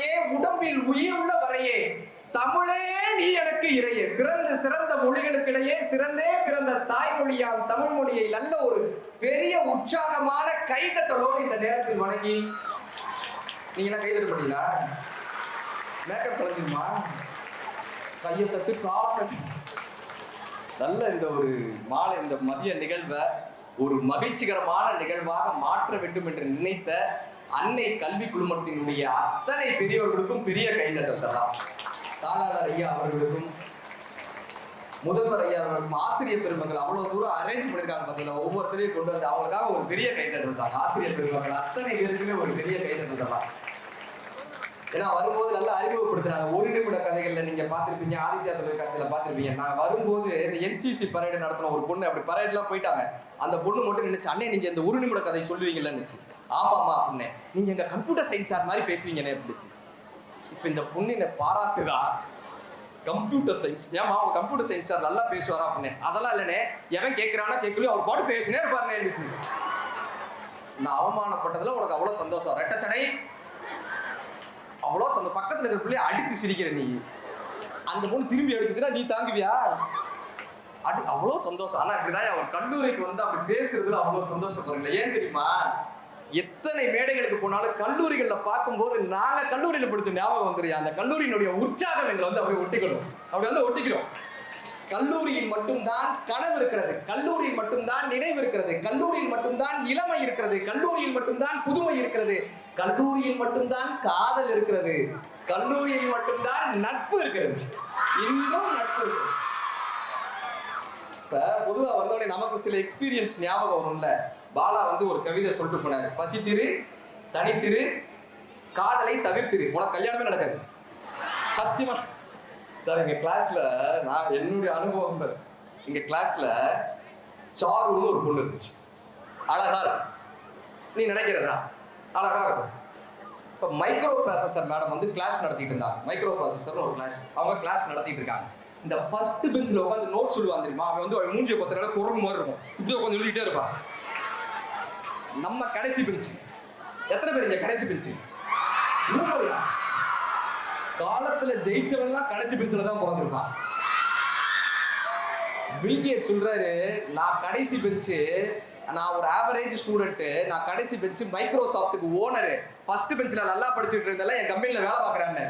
வரையே உடம்பில் உயிர் உள்ள வரையே. தமிழே நீ எனக்கு இறையே. பிறந்த சிறந்த மொழிகளுக்கிடையே சிறந்தே பிறந்த தாய்மொழியால் தமிழ் மொழியை நல்ல ஒரு பெரிய உற்சாகமான கைதட்டலோடு இந்த நேரத்தில் வணங்கி நீங்க என்ன கைதட்ட மாட்டீங்களா மேக்கப் கலந்துமா கையை தட்டு காட்டு. நல்ல இந்த ஒரு மாலை இந்த மதிய நிகழ்வை ஒரு மகிழ்ச்சிகரமான நிகழ்வாக மாற்ற வேண்டும் என்று நினைத்த அன்னை கல்வி குழுமத்தினுடைய அத்தனை பெரியோர்களுக்கும் பெரிய கைதட்டல் தரலாம். தாளாளர் ஐயா அவர்களுக்கும் முதல்வர் ஐயா அவர்களுக்கும் ஆசிரியர் பெருமக்கள் அவ்வளவு தூரம் அரேஞ்ச் பண்ணிருக்காங்க பாத்தீங்களா? ஒவ்வொருத்தரையும் கொண்டு வந்து அவங்களுக்காக ஒரு பெரிய கைதட்டல் தான் ஆசிரியர் பெருமக்கள் அத்தனை பேருக்குமே ஒரு பெரிய கைதட்டல் தரலாம். ஏன்னா வரும்போது நல்லா அறிமுகப்படுத்துறாங்க. ஒரு நிமிட கதைகள்ல நீங்க பாத்திருப்பீங்க ஆதித்யா தொலைக்காட்சியில பாத்திருப்பீங்க நான் வரும்போது இந்த என்சிசி பரேடு நடத்தின ஒரு பொண்ணு அப்படி பரேட்லாம் போயிட்டாங்க. அந்த பொண்ணு மட்டும் நினைச்சு அண்ணே நீங்க இந்த ஒரு நிமிட கதை சொல்லுவீங்கல்ல நினைச்சு ஆமாமா அப்படின்னு நீங்க எங்க கம்ப்யூட்டர் சயின்ஸ் சார் மாதிரி பேசுவீங்கன்னு அப்படிச்சு இப்ப இந்த பொண்ணு என்ன பாராட்டுதா கம்ப்யூட்டர் சயின்ஸ் ஏமா அவங்க கம்ப்யூட்டர் சயின்ஸ் சார் நல்லா பேசுவாரா அப்படின்னு அதெல்லாம் இல்லைனே எவன் கேட்கிறானா கேட்கலையோ அவர் பாட்டு பேசினே இருப்பாருன்னு இருந்துச்சு நான் அவமானப்பட்டதுல உனக்கு அவ்வளவு சந்தோஷம். ரெட்டச்சடை அவ்வளோ அந்த பக்கத்தில் இருக்கிற பிள்ளைய அடித்து சிரிக்கிற நீ. அந்த பொண்ணு திரும்பி அடிச்சுச்சுன்னா நீ தாங்குவியா? அடி அவ்வளோ சந்தோஷம். ஆனால் இப்படிதான் அவன் கல்லூரிக்கு வந்து அப்படி பேசுறதுல அவ்வளோ சந்தோஷம் சந்தோஷப்படுறீங்களா ஏன் தெரியுமா? எத்தனை மேடைகளுக்கு போனாலும் கல்லூரிகளில் பார்க்கும்போது நாங்கள் கல்லூரியில் பிடிச்ச ஞாபகம் வந்துரு அந்த கல்லூரியினுடைய உற்சாகம் எங்களை வந்து அப்படியே ஒட்டிக்கணும். அப்படி வந்து ஒட்டிக்கிறோம். கல்லூரியில் மட்டும்தான் கனவு இருக்கிறது. கல்லூரியில் மட்டும்தான் நினைவு இருக்கிறது. கல்லூரியில் மட்டும்தான் இளமை இருக்கிறது. கல்லூரியில் மட்டும்தான் புதுமை இருக்கிறது. கல்லூரியில் மட்டும்தான் காதல் இருக்கிறது. கல்லூரியில் மட்டும்தான் நட்பு இருக்கிறது. இன்னும் நட்பு இருக்கிறது. இப்ப பொதுவா வந்தோடனே நமக்கு சில எக்ஸ்பீரியன்ஸ் ஞாபகம் வரும்ல. பாலா வந்து ஒரு கவிதை சொல்லிட்டு போனாரு. பசித்திரு தனித்திரு காதலை தவிர்த்திரு. உனக்கு கல்யாணமே நடக்காது. சத்தியமா? சார் எங்க கிளாஸ்ல நான் என்னுடைய அனுபவம் எங்கள் எங்க கிளாஸ்ல சாருன்னு ஒரு பொண்ணு இருந்துச்சு. அழகா இருக்கும். நீ நினைக்கிறதா? அழகா இருக்கும். இப்போ மைக்ரோ ப்ராசஸர் மேடம் வந்து கிளாஸ் நடத்திட்டு இருந்தாங்க. மைக்ரோ ப்ராசஸர்னு ஒரு கிளாஸ் அவங்க கிளாஸ் நடத்திட்டு இருக்காங்க. இந்த ஃபர்ஸ்ட் பெஞ்சில் உட்காந்து நோட் சொல்லுவாங்க தெரியுமா? அவன் வந்து அவன் மூஞ்சியை பத்திரம் குரங்கு மாதிரி இருக்கும். இப்படி உட்காந்து எழுதிட்டே இருப்பான் நம்ம கடைசி பெஞ்சு எத்தனை பேர் இங்க கடைசி பெஞ்சு நூறு காலத்துல ஜெயிச்சவன்லாம் கடைசி பெஞ்சில தான் பிறந்திருப்பான். பில்கேட் சொல்றாரு நான் கடைசி பெஞ்சு நான் ஒரு ஆவரேஜ் ஸ்டூடெண்ட் நான் கடைசி பெஞ்சு மைக்ரோசாஃப்ட்டுக்கு ஓனர் ஃபர்ஸ்ட் பெஞ்சில் நல்லா படிச்சுட்டு இருந்தால என் கம்பெனியில் வேலை பார்க்குறான்னு.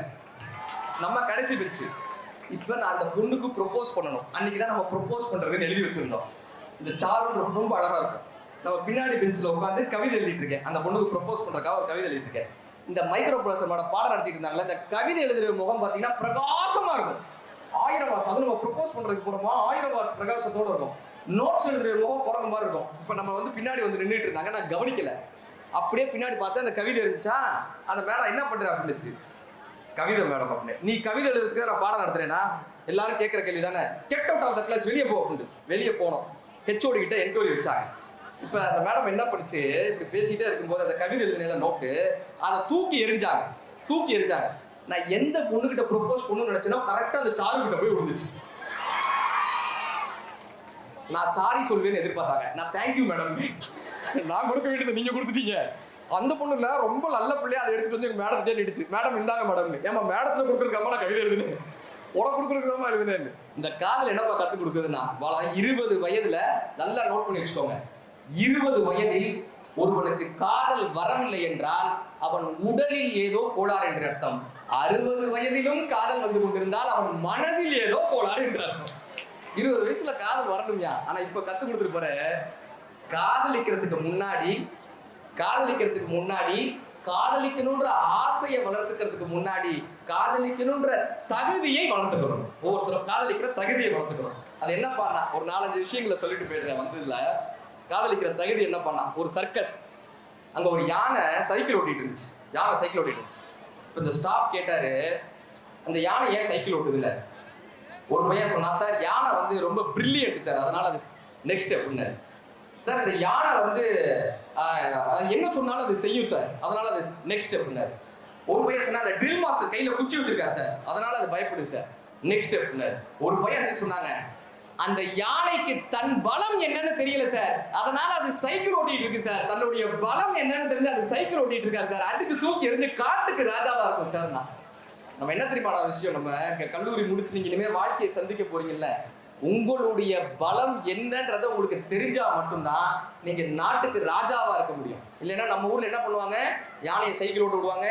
நம்ம கடைசி பெஞ்சு இப்போ நான் அந்த பொண்ணுக்கு ப்ரொப்போஸ் பண்ணணும். அன்னைக்கு தான் நம்ம ப்ரொப்போஸ் பண்ணுறதுன்னு எழுதி வச்சிருந்தோம். இந்த சாரு ரொம்ப அழகாக இருக்கும். நம்ம பின்னாடி பெஞ்சில் உட்காந்து கவிதை எழுதிட்டு இருக்கேன். அந்த பொண்ணுக்கு ப்ரொப்போஸ் பண்றதுக்காக ஒரு கவிதை எழுதிட்டு இருக்கேன். இந்த மைக்ரோ ப்ராசரோட பாடம் நடத்திட்டு இருந்தாங்களே இந்த கவிதை எழுதுகிற முகம் பார்த்தீங்கன்னா பிரகாசமாக இருக்கும். ஆயிரம் வாட்ஸ் அது நம்ம ப்ரொபோஸ் பண்ணுறதுக்கு போகிறோமா ஆயிரம் வாட்ஸ் பிரகாசத்தோடு இருக்கும். நோட்ஸ் எழுதுகிற முகம் குறங்க மாதிரி இருக்கும். இப்போ நம்ம வந்து பின்னாடி வந்து நின்றுட்டு இருந்தாங்க நான் கவனிக்கல. அப்படியே பின்னாடி பார்த்தா அந்த கவிதை இருந்துச்சா? அந்த மேடம் என்ன பண்ணுற அப்படின்னுச்சு. கவிதை மேடம் அப்படின்னு. நீ கவிதை எழுதுறதுக்கு நான் பாடம் நடத்துறேனா? எல்லாரும் கேட்குற கேள்வி தானே get out of the class வெளியே போ அப்படின்னு வெளியே போனோம். ஹெச்ஓடி கிட்ட என்கொயரி வச்சாங்க. இப்போ அந்த மேடம் என்ன பண்ணிச்சு இப்படி பேசிக்கிட்டே இருக்கும்போது அந்த கவிதை எழுதின நோட்டு அதை தூக்கி எரிஞ்சாங்க தூக்கி எரிஞ்சாங்க நான் எந்த பொண்ணுகிட்ட ப்ரொப்போஸ் பண்ணணும்னு நினைச்சேனோ கரெக்டாக அந்த சாரு கிட்ட போய் விழுந்துச்சு. நான் சாரி சொல்வேன்னு எதிர்பார்த்தாங்க. நான் தேங்க்யூ மேடம் நான் கொடுக்க வேண்டியது நீங்க கொடுத்துட்டீங்க. அந்த பொண்ணு ரொம்ப நல்ல பிள்ளையா அதை எடுத்துட்டு வந்து எங்க மேடத்தை நிடுச்சு மேடம் இந்தாங்க மேடம் ஏமா மேடத்துல கொடுக்குறதுக்காம நான் கவிதை எழுதுனேன் உனக்கு கொடுக்குறதுக்காம எழுதுனேன் இந்த காதல் என்னப்பா கத்து கொடுக்குதுன்னா இருபது வயதுல நல்லா நோட் பண்ணி வச்சுக்கோங்க. இருபது வயதில் ஒருவனுக்கு காதல் வரவில்லை என்றால் அவன் உடலில் ஏதோ கோளாறு என்று அர்த்தம். அறுபது வயதிலும் காதல் வந்து கொண்டிருந்தால் அவன் மனதில் ஏதோ கோளாறு என்று அர்த்தம். இருபது வயசுல காதல் வரணும்யா? ஆனா இப்ப கத்து கொடுத்துட்டு போற. காதலிக்கிறதுக்கு முன்னாடி காதலிக்கிறதுக்கு முன்னாடி காதலிக்கணுன்ற ஆசையை வளர்த்துக்கிறதுக்கு முன்னாடி காதலிக்கணுன்ற தகுதியை வளர்த்துக்கணும். ஒவ்வொருத்தரும் காதலிக்கிற தகுதியை வளர்த்துக்கணும். அது என்ன நான் ஒரு நாலஞ்சு விஷயங்களை சொல்லிட்டு போயிடுறேன் வந்ததுல. காதலிக்கிற தகுதி என்ன பண்ணான் ஒரு சர்க்கஸ் அங்கே ஒரு யானை சைக்கிள் ஓட்டிட்டு இருந்துச்சு. யானை சைக்கிள் ஓட்டிட்டு இருந்துச்சு. இப்போ இந்த ஸ்டாஃப் கேட்டார் அந்த யானை ஏன் சைக்கிள் ஓட்டுதுல? ஒரு பையன் சொன்னா சார் யானை வந்து ரொம்ப பிரில்லியன்ட் சார். அதனால அது நெக்ஸ்ட் அப்படின்னாரு. சார் இந்த யானை வந்து அது என்ன சொன்னாலும் அது செய்யும் சார். அதனால அது நெக்ஸ்ட் அப்படின்னாரு. ஒரு பையன் சொன்னா அந்த ட்ரில் மாஸ்டர் கையில குச்சி வச்சிருக்காரு சார். அதனால அது பயப்படுது சார். நெக்ஸ்ட் அப்படின்னாரு. ஒரு பையன் சொன்னாங்க அந்த யானைக்கு தன் பலம் என்னன்னு தெரியல சார். அதனால அது சைக்கிள் ஓட்டிட்டு இருக்கு சார். தன்னுடைய பலம் என்னன்னு தெரிஞ்சு அது சைக்கிள் ஓட்டிட்டு இருக்காரு சார். அடிச்சு தூக்கி எறிஞ்சு காட்டுக்கு ராஜாவா இருக்கும் சார். நான் நம்ம என்ன தெரியுமா விஷயம்? நம்ம கல்லூரி முடிச்சு நீங்க இனிமே வாழ்க்கையை சந்திக்க போறீங்கல்ல. உங்களுடைய பலம் என்னன்றத உங்களுக்கு தெரிஞ்சா மட்டும்தான் நீங்க நாட்டுக்கு ராஜாவா இருக்க முடியும். இல்லைன்னா நம்ம ஊர்ல என்ன பண்ணுவாங்க? யானையை சைக்கிள் ஓட்டு விடுவாங்க.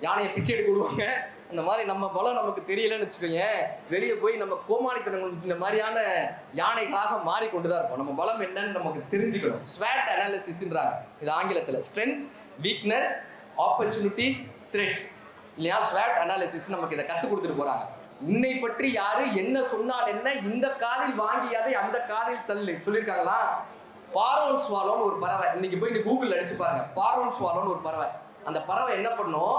யானையை பிச்சை எடுக்க விடுவாங்க. இந்த மாதிரி நம்ம பலம் நமக்கு தெரியலன்னு வச்சுக்கோங்க வெளியே போய் நம்ம கோமாளித்தனம் இந்த மாதிரியான யானைகளாக மாறிக்கொண்டு தான் இருப்போம். நம்ம பலம் என்னன்னு நமக்கு தெரிஞ்சுக்கணும். ஸ்வாட் அனாலிசிஸ்ன்றாங்க இது ஆங்கிலத்தில். ஸ்ட்ரென்த் வீக்னஸ் ஆப்பர்ச்சுனிட்டிஸ் த்ரெட்ஸ் இல்லையா? ஸ்வாட் அனாலிசிஸ் நமக்கு இதை கற்றுக் கொடுத்துட்டு போகிறாங்க உன்னை பற்றி யாரு என்ன சொன்னால் என்ன? இந்த காதில் வாங்கியதை அந்த காதில் தள்ளு. சொல்லியிருக்காங்களா? பாரோன் ஸ்வாலோன்னு ஒரு பறவை. இன்னைக்கு போய் நீ கூகுள் அடிச்சு பாருங்க. பாரோன் ஸ்வாலோன்னு ஒரு பறவை. அந்த பறவை என்ன பண்ணும்?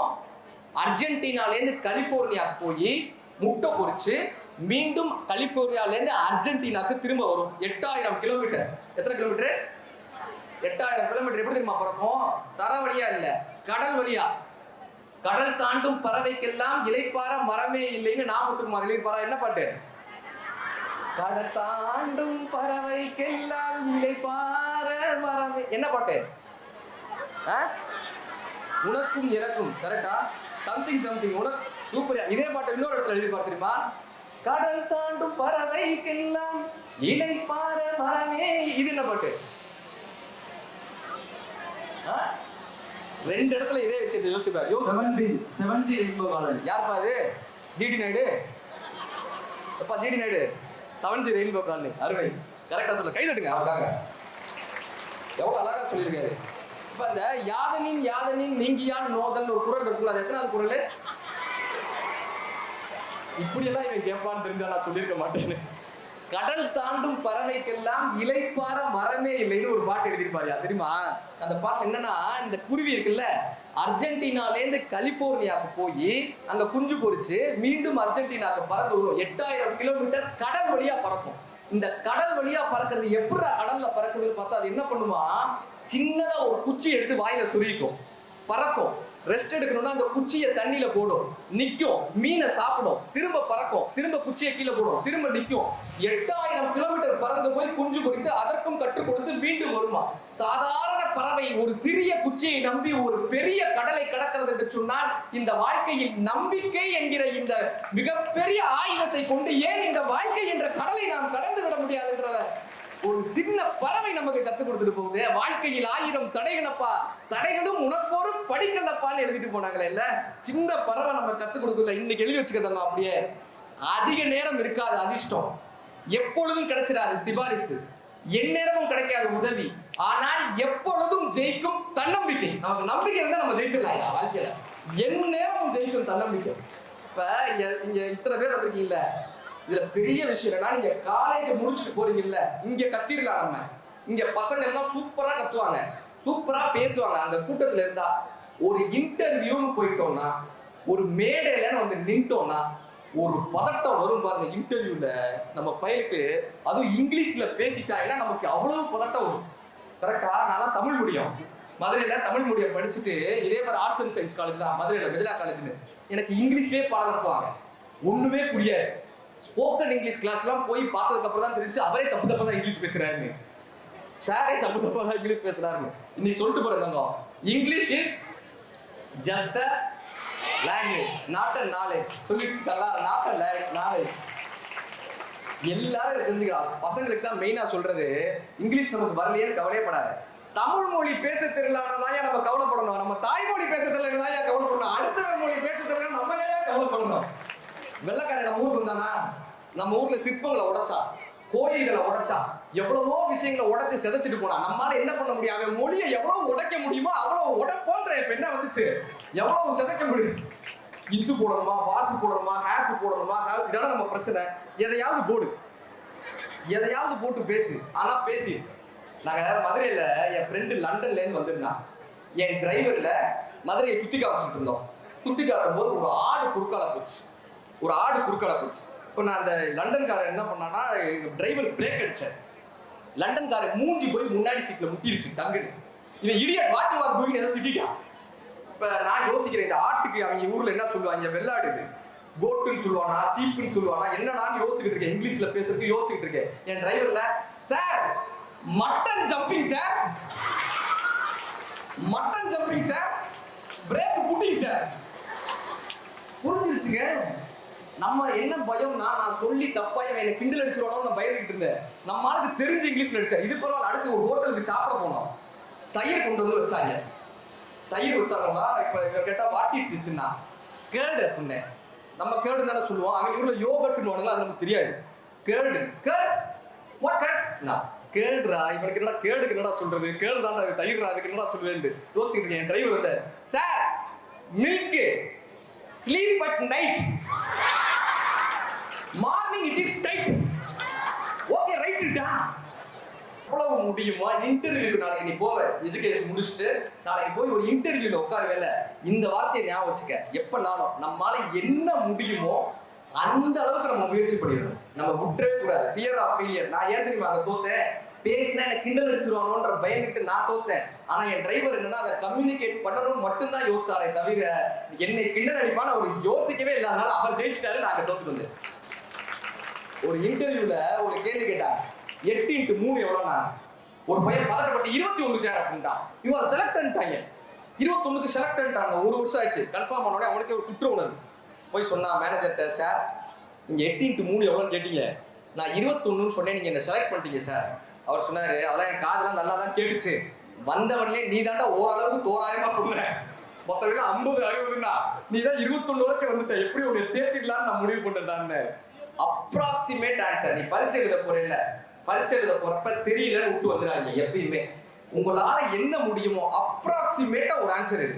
அர்ஜென்டினாலேருந்து கலிஃபோர்னியா போய் முட்டை பொறிச்சு மீண்டும் கலிஃபோர்னியாலேருந்து அர்ஜென்டினாக்கு திரும்ப வரும். எட்டாயிரம் கிலோமீட்டர் எத்தனை கிலோமீட்டர் எட்டாயிரம் கிலோமீட்டர் எப்படி தெரியுமா பிறக்கும்? தர வழியா இல்லை. கடல் வழியா. கடல் தாண்டும் பறவைக்கெல்லாம் இலைப்பார மரமே இல்லைன்னு நாமத்துக்குமார் இலைப்பாரா என்ன பாட்டு? கடல் தாண்டும் பறவைக்கெல்லாம் இலைப்பார மரமே. என்ன பாட்டு? உனக்கும் எனக்கும் கரெக்டா சம்திங் சம்திங் உனக்கு சூப்பர் இதே பாட்டு இன்னொரு இடத்துல எழுதி தெரியுமா கடல் தாண்டும் பறவைக்கெல்லாம் இலைப்பார மரமே. இது என்ன பாட்டு? ரெண்டு இடத்துல இதே விஷயத்தை யோசிப்பார். யோசி செவன்டி செவன்டி ரெயின்போ காலனி யாருப்பா அது? ஜிடி நாயுடு? அப்பா GD Naidu? Seven G rainbow colony அருமை கரெக்டா சொல்ல கை தட்டுங்க. அவருக்காக. எவ்வளவு அழகா சொல்லியிருக்காரு. இப்போ அந்த யாதனின் யாதனின் நீங்கியான் நோதல்னு ஒரு குரல் இருக்குல்ல அது எத்தனாவது குரல்? இப்படி எல்லாம் இவன் கேட்பான்னு தெரிஞ்சா நான் சொல்லியிருக்க மாட்டேன்னு. கடல் தாண்டும் பறவைக்கெல்லாம் இலைப்பார மரமே இல்லைன்னு ஒரு பாட்டு எழுதியிருப்பாரு தெரியுமா? அந்த பாட்டில் என்னன்னா இந்த குருவி இருக்குல்ல அர்ஜென்டினாலேருந்து கலிபோர்னியாவுக்கு போய் அங்க குஞ்சு பொரிச்சு மீண்டும் அர்ஜென்டினாக்கு பறந்து வரும். எட்டாயிரம் கிலோமீட்டர் கடல் வழியா பறக்கும். இந்த கடல் வழியா பறக்கிறது எப்படா கடல்ல பறக்குதுன்னு பார்த்தா அது என்ன பண்ணுமா? சின்னதா ஒரு குச்சி எடுத்து வாயில சுருக்கும் பறக்கும். ரெஸ்ட் எடுக்கணும்னா அந்த குச்சியை தண்ணியில போடும். நிக்கும். மீனை சாப்பிடும். திரும்ப பறக்கும். திரும்ப குச்சியை கீழே போடும். திரும்ப நிக்கும். எட்டாயிரம் கிலோமீட்டர் பறந்து போய் குஞ்சு பொறித்து அதற்கும் கற்றுக் கொடுத்து மீண்டும் வருமா? சாதாரண பறவை ஒரு சிறிய குச்சியை நம்பி ஒரு பெரிய கடலை கடக்கிறது என்று சொன்னால் இந்த வாழ்க்கையில் நம்பிக்கை என்கிற இந்த மிகப்பெரிய ஆயுதத்தை கொண்டு ஏன் இந்த வாழ்க்கை என்ற கடலை நாம் கடந்து விட முடியாதுன்றத ஒரு சின்ன பறவை நமக்கு கத்து கொடுத்துட்டு போகுது. வாழ்க்கையில் ஆயிரம் தடைகளப்பா. தடைகளும் உனக்கோரும் படிக்கலப்பான்னு எழுதிட்டு போனாங்களே இல்ல சின்ன பறவை நம்ம கத்து கொடுக்கல. இன்னைக்கு எழுதி வச்சுக்கிறதாங்க அப்படியே. அதிக நேரம் இருக்காது அதிர்ஷ்டம். எப்பொழுதும் கிடைச்சிடாது சிபாரிசு. எந்நேரமும் கிடைக்காது உதவி. ஆனால் எப்பொழுதும் ஜெயிக்கும் தன்னம்பிக்கை. நமக்கு நம்பிக்கை இருந்தா நம்ம ஜெயிச்சிடலாம் வாழ்க்கையில? எந்நேரமும் ஜெயிக்கும் தன்னம்பிக்கை. இப்ப இங்க இத்தனை பேர் வந்திருக்கீங்கல்ல? இதுல பெரிய விஷயம் என்னன்னா நீங்க காலேஜ் முடிச்சுட்டு போறீங்கல்ல இங்க கத்திரலாம் நம்ம. இங்க பசங்க எல்லாம் சூப்பரா கத்துவாங்க. சூப்பரா பேசுவாங்க. அந்த கூட்டத்துல இருந்தா ஒரு இன்டர்வியூன்னு போயிட்டோம்னா ஒரு மேடையில வந்து நின்ட்டோம்னா ஒரு பதட்டம் வரும் பாருங்க இன்டர்வியூல நம்ம பயலுக்கு அதுவும் இங்கிலீஷ்ல பேசிட்டாங்கன்னா நமக்கு அவ்வளவு பதட்டம் வரும். கரெக்டா நான் தமிழ் முடியும். மதுரையில தமிழ் மீடியம் படிச்சுட்டு இதே மாதிரி ஆர்ட்ஸ் அண்ட் சயின்ஸ் காலேஜ் தான் மதுரையில மெஜரா காலேஜ்னு எனக்கு இங்கிலீஷ்லேயே பாடம் நடத்துவாங்க ஒண்ணுமே புரியாது. ஸ்போக்கன் இங்கிலீஷ் கிளாஸ்லாம் போய் பார்த்ததுக்கு அப்புறம் தான் தெரிஞ்சு அவரே தப்பு தப்பா தான் இங்கிலீஷ் பேசுறாருன்னு. சாரே தப்பு தப்பா தான் இங்கிலீஷ் பேசுறாருன்னு. இன்னைக்கு சொல்லிட்டு போறேன் தங்கம். English is just a language not a knowledge சொல்லிட்டு நாட் அ நாலேஜ் எல்லாரும் இதை தெரிஞ்சுக்கலாம். பசங்களுக்கு தான் மெயினா சொல்றது இங்கிலீஷ் நமக்கு வரலையேன்னு கவலையப்படாது. தமிழ் மொழி பேச தெரியலன்னா நம்ம கவலைப்படணும்? நம்ம தாய்மொழி பேச தெரியலன்னா தான் கவலைப்படணும்? அடுத்த மொழி பேச தெரியல நம்ம ஏன் கவலைப்படணும்? வெள்ளக்காரன் நம்ம ஊருக்கு வந்தானா? நம்ம ஊர்ல சிற்பங்களை உடைச்சா கோயில்களை உடைச்சா எவ்வளவோ விஷயங்களை உடைச்சு சிதைச்சிட்டு போனா நம்மளால என்ன பண்ண முடியும்? அவன் மொழியை எவ்வளவு உடைக்க முடியுமோ அவ்வளவு உடைப்போன்ற இப்ப என்ன வந்துச்சு? எவ்வளவு சிதைக்க முடியும்? இசு போடணுமா வாசு போடணுமா ஹேஸ் போடணுமா? இதெல்லாம் நம்ம பிரச்சனை. எதையாவது போடு. எதையாவது போட்டு பேசு. ஆனா பேசி. நாங்க மதுரையில என் ஃப்ரெண்டு லண்டன்ல இருந்து வந்திருந்தான் என் டிரைவர்ல மதுரையை சுத்தி காமிச்சுட்டு இருந்தோம். சுத்தி காட்டும் போது ஒரு ஆடு குறுக்கால போச்சு. ஒரு ஆடு குறுக்கால போச்சு. இப்போ நான் அந்த லண்டன்காரன் என்ன பண்ணான்னா டிரைவர் பிரேக் அடித்தார் லண்டன்காரன் மூஞ்சி போய் முன்னாடி சீட்டில் முட்டிருச்சு டங்குன்னு. இவன் இடியா வாட்டு வார் போய் எதை திட்டான் இப்போ நான் யோசிக்கிறேன் இந்த ஆட்டுக்கு அவங்க ஊரில் என்ன சொல்லுவாங்க வெள்ளாடு இது சொல்லுவானா சீப்புன்னு சொல்லுவானா என்னடான்னு யோசிச்சுட்டு இருக்கேன் இங்கிலீஷ்ல பேசுறதுக்கு யோசிச்சுட்டு இருக்கேன். என் டிரைவர்ல sir mutton jumping sir mutton jumping sir break putting sir புரிஞ்சிருச்சுங்க? நம்ம என்ன பயம்னா நான் சொல்லி தப்பா இவன் என்ன கிண்டல் அடிச்சிருவானோ நான் பயந்துகிட்டு இருந்தேன். நம்ம ஆளுக்கு தெரிஞ்சு இங்கிலீஷ்ல அடிச்சார் இது பரவாயில்ல அடுத்து ஒரு ஹோட்டலுக்கு சாப்பிட போனோம். தயிர் கொண்டு வந்து வச்சாங்க. தயிர் வச்சாங்களா? இப்ப இவன் கேட்டா வாட் இஸ் திஸ்னா கேர்டு அப்படின்னு நம்ம கேர்டு தானே சொல்லுவோம். அவங்க ஊர்ல யோகட்டுன்னு அது நமக்கு தெரியாது. கேர்டு கேர்டு வாட் கேர்டு கேடுறா இவனுக்கு என்னடா கேடுக்கு என்னடா சொல்றது? கேடு தாண்டா அது தயிர்டா அதுக்கு என்னடா சொல்லுவேன் யோசிச்சுட்டு இருக்கேன் என் டிரைவர் வந்தார் sir milk sleep at night morning it is tight okay ரைட்டுடா எவ்வளவு முடியுமா இன்டர்வியூக்கு நாளைக்கு நீ போவ. எஜுகேஷன் முடிச்சுட்டு நாளைக்கு போய் ஒரு இன்டர்வியூல உட்காரவேல. இந்த வார்த்தையை ஞாபகம் வச்சுக்க. எப்பனாலும் நம்மால என்ன முடியுமோ அந்த அளவுக்கு நம்ம முயற்சி பண்ணிடணும். நம்ம விட்டுறவே கூடாது. ஃபியர் ஆஃப் ஃபெயிலியர் நான் ஏன் தெரியுமா அங்க தோத்தேன்? பேசினா எனக்கு கிண்டல் அடிச்சிருவானோன்ற பயந்துட்டு நான் தோத்தேன். ஆனா என் டிரைவர் என்னன்னா அதை கம்யூனிகேட் பண்ணணும்னு மட்டும்தான் யோசிச்சாரே தவிர என்னை கிண்டல் அடிப்பான்னு அவர் யோசிக்கவே இல்லாதனால அவர் ஜெயிச்சிட்டாரு நான் தோத்துட்டு வந்தேன். ஒரு இன்டர்வியூல ஒரு கேள்வி கேட்டாங்க. எட்டு இன்ட்டு மூணு எவ்வளோனாங்க ஒரு பையன் பதட்டப்பட்டு இருபத்தி ஒன்று சார் அப்படின்ட்டான். இவன் செலக்டன்ட்டாங்க இருபத்தொன்னுக்கு செலக்டன்ட்டாங்க ஒரு வருஷம் ஆயிடுச்சு. கன்ஃபார்ம் பண்ணோடனே அவனுக்கு ஒரு குற்ற உணர்வு. போய் சொன்னா மேனேஜர்கிட்ட சார் நீங்க எட்டு இன்ட்டு மூணு எவ்வளோன்னு கேட்டீங்க. நான் இருபத்தொன்னுன்னு சொன்னேன். நீங்க என்ன செலக்ட் பண்ணிட்டீங்க சார் அவர் சொன்னாரு அதெல்லாம் என் காதெல்லாம் நல்லா தான் கேட்டுச்சு. வந்தவன்லே நீ தாண்டா ஓரளவுக்கு தோராயமா சொன்ன. மொத்தம் ஐம்பது அறுபதுன்னா நீ தான் இருபத்தொன்னு வரைக்கும் வந்துட்ட. எப்படி உன்னை தேர்த்திடலான்னு நான் முடிவு பண்ணிட்டேன்னு அப்ராக்சிமேட் ஆன்சர் நீ பரீட்சை எழுத போறேல்ல பரீட்சை எழுத போறப்ப தெரியலன்னு விட்டு வந்துடாதீங்க எப்பயுமே. உங்களால என்ன முடியுமோ அப்ராக்சிமேட்டா ஒரு ஆன்சர் எடு.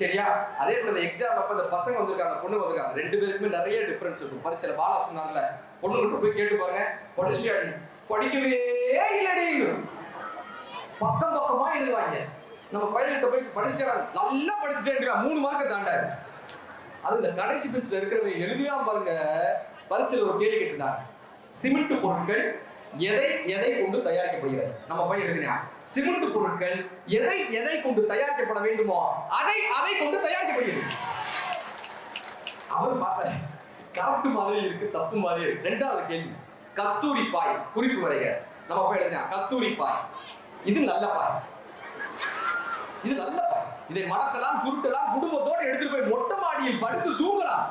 சரியா? அதே போல இந்த எக்ஸாம் அப்ப இந்த பசங்க வந்திருக்காங்க பொண்ணு வந்திருக்காங்க. ரெண்டு பேருக்குமே நிறைய டிஃபரன்ஸ் இருக்கும். பரீட்சையில பாலா சொன்னார்ல பொண்ணுகிட்ட போய் கேட்டு பாருங்க. படிச்சுட்டு படிக்கவே இல்லடி. பக்கம் பக்கமா எழுதுவாங்க. நம்ம பையன்கிட்ட போய் படிச்சுட்டாங்க நல்லா படிச்சுட்டே மூணு மார்க்கை தாண்டாரு. அது இந்த கடைசி பெஞ்சில் இருக்கிறவங்க எழுதியாம பாருங்க. பரீட்சையில் ஒரு கேள்வி கேட்டிருந்தாங்க சிமெண்ட் பொருட்கள் எதை எதை கொண்டு தயாரிக்கப்படுகிறது? நம்ம போய் எழுதினா சிமெண்ட் பொருட்கள் எதை எதை கொண்டு தயாரிக்கப்பட வேண்டுமோ அதை அதை கொண்டு தயாரிக்கப்படுகிறது. அவர் பார்த்த கரெக்ட் மாதிரி இருக்கு தப்பு மாதிரி இருக்கு. ரெண்டாவது கேள்வி. கஸ்தூரி பாய் குறிப்பு வரைக. நம்ம போய் எழுதினா கஸ்தூரி பாய் இது நல்ல பாய் இது நல்ல பாய் இதை மடக்கலாம் சுருட்டலாம் குடும்பத்தோட எடுத்துட்டு போய் மொட்டை மாடியில் படுத்து தூங்கலாம்.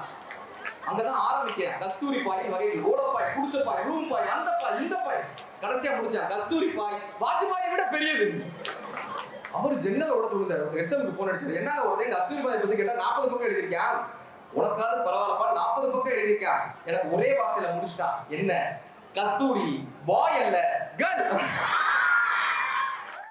அங்கதான் ஆரம்பிக்கிறேன். கஸ்தூரி பாய் வகையில் ஓடப்பாய் குடிசப்பாய் ரூம் பாய் அந்த பாய் இந்த பாய் கடைசியா முடிச்சான். கஸ்தூரி பாய் வாஜ்பாயை விட பெரியது. அவர் ஜன்னலோட துணிந்தார் ஹெச்எம்க்கு போன் அடிச்சாரு. என்ன ஒருத்தன் கஸ்தூரி பாய் பத்தி கேட்டா நாற்பது பக்கம் எழுதியிருக்கேன். உனக்காவது பரவாயில்லப்பா நாற்பது பக்கம் எழுதியிருக்கேன். எனக்கு ஒரே வார்த்தையில முடிச்சுட்டான். என்ன? கஸ்தூரி பாய் அல்ல கேர்ள்